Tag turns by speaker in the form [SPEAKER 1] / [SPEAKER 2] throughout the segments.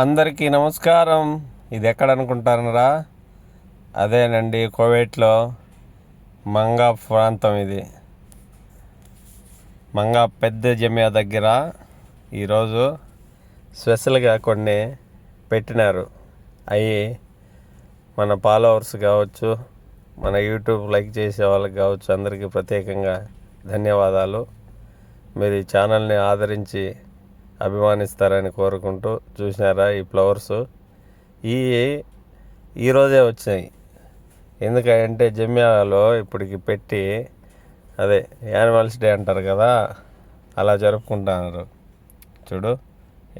[SPEAKER 1] అందరికీ నమస్కారం. ఇది ఎక్కడ అనుకుంటారనరా అదేనండి కోవేట్లో మంగా ప్రాంతం ఇది. మంగా పెద్ద జమియా దగ్గర ఈరోజు స్పెషల్గా కొన్ని పెట్టినారు. అవి మన ఫాలోవర్స్ కావచ్చు మన యూట్యూబ్ లైక్ చేసే వాళ్ళకి కావచ్చు అందరికీ ప్రత్యేకంగా ధన్యవాదాలు. మీరు ఈ ఛానల్ని ఆదరించి అభిమానిస్తారని కోరుకుంటూ చూసినారా ఈ ఫ్లవర్స్? ఈ ఈరోజే వచ్చాయి ఎందుకంటే జమ్యాలో ఇప్పటికి పెట్టి అదే యానిమల్స్ డే అంటారు కదా అలా జరుపుకుంటున్నారు. చూడు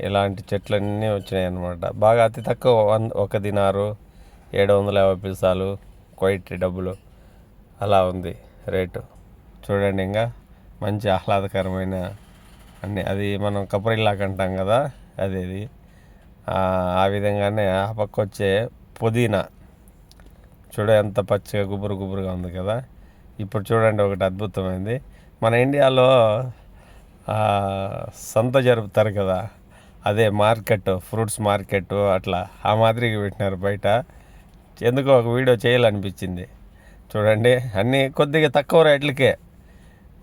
[SPEAKER 1] ఇలాంటి చెట్లన్నీ వచ్చినాయి అన్నమాట బాగా అతి తక్కువ వన్ ఒక దినారు ఏడు వందల యాభై పైసలు క్వైట్ డబ్బులు అలా ఉంది రేటు. చూడండి ఇంకా మంచి ఆహ్లాదకరమైన అన్ని అది మనం కపరిల్లాక్ అంటాం కదా అది ఇది ఆ విధంగానే ఆ పక్క వచ్చే పుదీనా. చూడ ఎంత పచ్చిగా గుబురు గుబురుగా ఉంది కదా. ఇప్పుడు చూడండి ఒకటి అద్భుతమైంది. మన ఇండియాలో సంత జరుపుతారు కదా. అదే మార్కెట్ ఫ్రూట్స్ మార్కెట్ అట్లా. ఆ మాదిరిగా పెట్టినారు బయట. ఎందుకో ఒక వీడియో చేయాలనిపించింది. చూడండి అన్నీ కొద్దిగా తక్కువ రేట్లకే.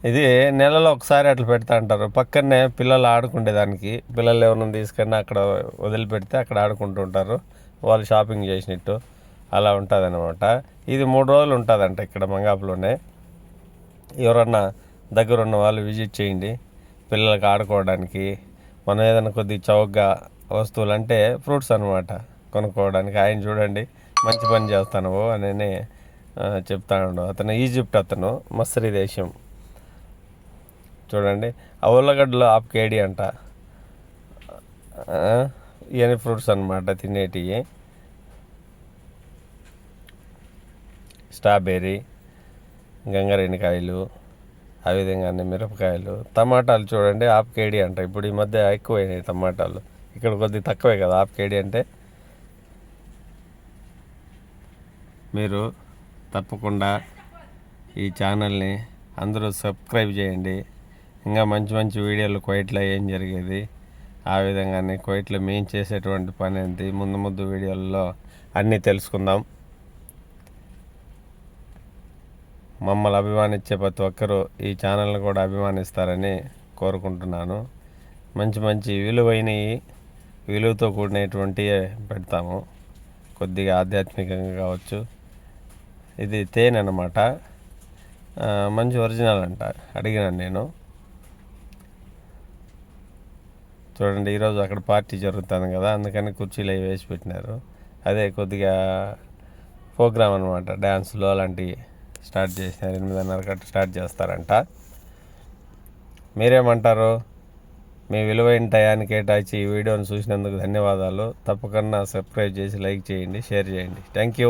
[SPEAKER 1] ఇది నెలలో ఒకసారి అట్లా పెడతా అంటారు. పక్కనే పిల్లలు ఆడుకునేదానికి పిల్లలు ఏమైనా తీసుకొని అక్కడ వదిలిపెడితే అక్కడ ఆడుకుంటూ ఉంటారు. వాళ్ళు షాపింగ్ చేసినట్టు అలా ఉంటుంది అనమాట ఇది మూడు రోజులు ఉంటుందంట ఇక్కడ మంగాపులోనే. ఎవరన్నా దగ్గర ఉన్న వాళ్ళు విజిట్ చేయండి. పిల్లలకి ఆడుకోవడానికి. మనం ఏదైనా కొద్ది చౌకగా వస్తువులు అంటే ఫ్రూట్స్ అనమాట కొనుక్కోవడానికి. ఆయన చూడండి మంచి పని చేస్తాను అని చెప్తాను అతను ఈజిప్ట్ అతను మస్రీ దేశం. చూడండి. ఆ ఉల్లగడ్డలో ఆప్ అంట. ఇవన్నీ ఫ్రూట్స్ అనమాట తినేటివి స్ట్రాబెర్రీ గంగరేణికాయలు ఆ విధంగానే మిరపకాయలు టమాటాలు చూడండి హాఫ్ కేడీ అంట. ఇప్పుడు ఈ మధ్య ఎక్కువైనాయి టమాటాలు. ఇక్కడ కొద్దిగా తక్కువే కదా హాఫ్ కేడీ అంటే. మీరు తప్పకుండా ఈ ఛానల్ని అందరూ సబ్స్క్రైబ్ చేయండి. ఇంకా మంచి మంచి వీడియోలు కోయిట్లో ఏం జరిగేది? ఆ విధంగానే కోయిట్లో మేము చేసేటువంటి పని ఏంటి? ముందు ముందు వీడియోల్లో అన్నీ తెలుసుకుందాం. మమ్మల్ని అభిమానించే ప్రతి ఒక్కరూ ఈ ఛానల్ని కూడా అభిమానిస్తారని కోరుకుంటున్నాను. మంచి మంచి విలువైనవి విలువతో కూడినటువంటివి పెడతాము. కొద్దిగా ఆధ్యాత్మికంగా కావచ్చు. ఇది తేనె అనమాట మంచి ఒరిజినల్ అంట. అడిగినాను నేను. చూడండి ఈరోజు అక్కడ పార్టీ జరుగుతుంది కదా అందుకని కుర్చీలు అవి వేసి పెట్టినారు. అదే కొద్దిగా ప్రోగ్రామ్ అనమాట డ్యాన్సులు అలాంటివి స్టార్ట్ చేసినారు ఎనిమిదిన్నర కట్ట స్టార్ట్ చేస్తారంట. మీరేమంటారు? మీ విలువైన టయాన్ని కేటాయించి ఈ వీడియోని చూసినందుకు ధన్యవాదాలు. తప్పకుండా సబ్స్క్రైబ్ చేసి లైక్ చేయండి షేర్ చేయండి. Thank you.